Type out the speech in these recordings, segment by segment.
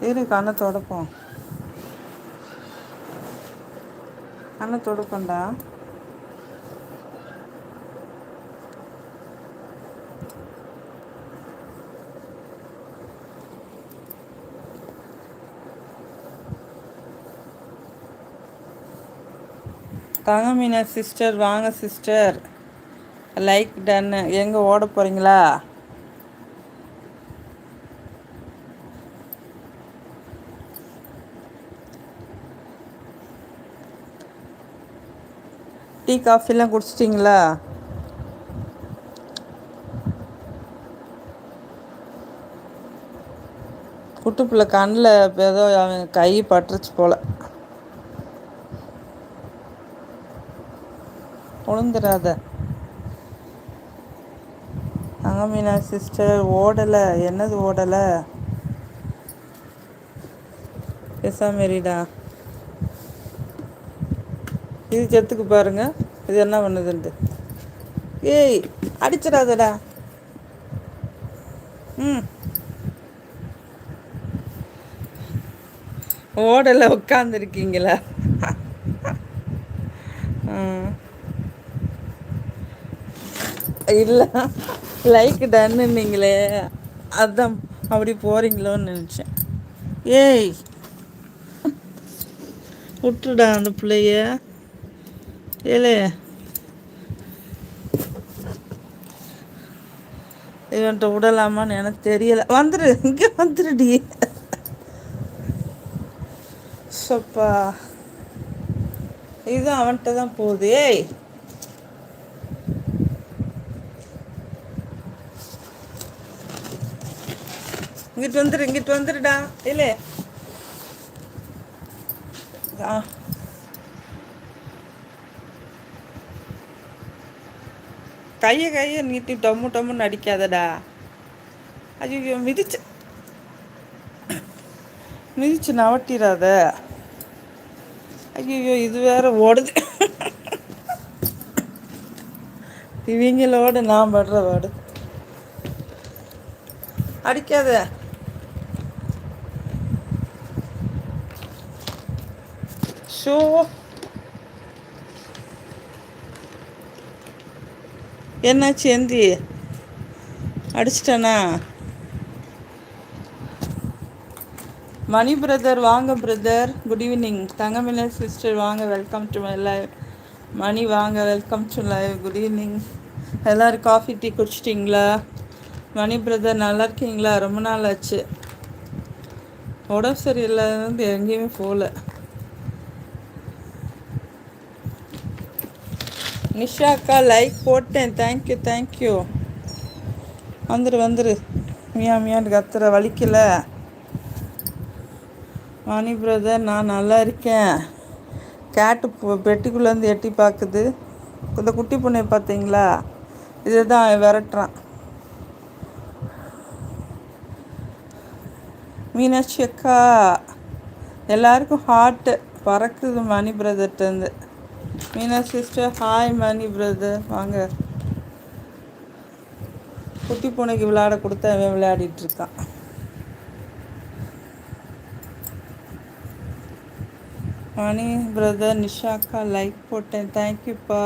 இரு கண்ணை தொடப்போம். கண்ணை தொடைப்போண்டா தங்கமீனா சிஸ்டர் வாங்க சிஸ்டர் லைக் டன்னு எங்கே ஓட போகிறீங்களா டீ காஃபிலாம் குடிச்சிட்டிங்களா? குட்டுப்பிள்ள கண்ணில் ஏதோ அவன் கை பட்டுருச்சு போல். உளுந்துடாத அங்கமீனா சிஸ்டர் ஓடலை. என்னது ஓடலை? எசாமேரிடா இது செத்துக்கு பாருங்கள் இது என்ன பண்ணுதுன்ட்டு? ஏய் அடிச்சிடாதடா. ம். ஓடல உட்காந்துருக்கீங்களா இல்லை. லைக் டன்னுன்னீங்களே அதான் அப்படி போகிறீங்களோன்னு நினச்சேன். ஏய். விட்டுடா அந்த பிள்ளைய. ஏலே. இவன்ட்ட விடலாமான்னு எனக்கு தெரியல. வந்துடு இங்கே வந்துடுடி சொப்பா. இது அவன்கிட்ட தான் போகுது. ஏய். இங்கிட்டு வந்துடு இங்கிட்டு வந்துடுடா இல்லை ஆ. கையை கையை நீட்டி டம்மு டம்முன்னு அடிக்காதடா. ஐயோ மிதிச்சு. மிதிச்சு நவட்டிடாத ஐயோ இது வேற ஓடுது. இவங்களோடு நான் படுற வாடு அடிக்காத. ஷோ. என்னாச்சு எந்தி அடிச்சிட்டனா? மணி பிரதர் வாங்க பிரதர். குட் ஈவினிங் தங்கமில்ல சிஸ்டர் வாங்க. Welcome to my live Mani வாங்க. Welcome to live good evening எல்லோரும் காஃபி டீ குடிச்சிட்டிங்களா? மணி பிரதர் நல்லா இருக்கீங்களா? ரொம்ப நாள் ஆச்சு. உடம்பு சரியில்லாத எங்கேயுமே போகல. நிஷாக்கா லைக் போட்டேன். தேங்க்யூ தேங்க்யூ வந்துரு வந்துரு. மியா மியான்னு கத்துற வலிக்கல. மணி பிரதர் நான் நல்லா இருக்கேன். கேட்டு பெட்டிக்குள்ளேருந்து எட்டி பார்க்குது இந்த குட்டி பொண்ணை பார்த்தீங்களா இதை தான் விரட்டுறான். மீனாட்சி அக்கா எல்லாருக்கும் ஹார்ட்டு பறக்குது மணி பிரதர்ட்டேருந்து Meena sister hi Mani brother வாங்க. குட்டி பூனைக்கு விளையாட கொடுத்து அவன் விளையாடிட்டு இருக்கான். மணி பிரதர் நிஷாக்கா லைக் போட்டேன். தேங்க்யூப்பா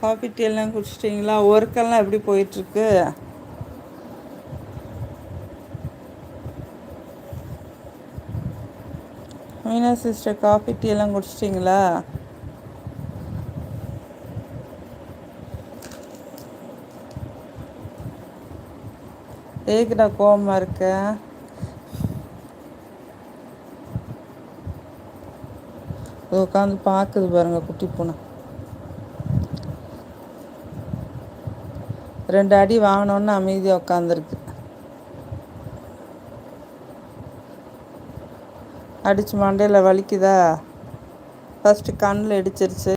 காஃபி டீ எல்லாம் குடிச்சிட்டிங்களா? ஒர்க்கெல்லாம் எப்படி போயிட்டுருக்கு? மீனா சிஸ்டர் காஃபி டீ எல்லாம் குடிச்சிட்டிங்களா? ஏக்குடா கோபமாக இருக்க? உட்காந்து பார்க்குது பாருங்க குட்டி பூனை. ரெண்டு அடி வாங்கினோன்னு அமைதியாக உட்காந்துருக்கு அடித்து மண்டையில் வலிக்குதா? ஃபஸ்ட்டு கண்ணில் இடிச்சிருச்சு.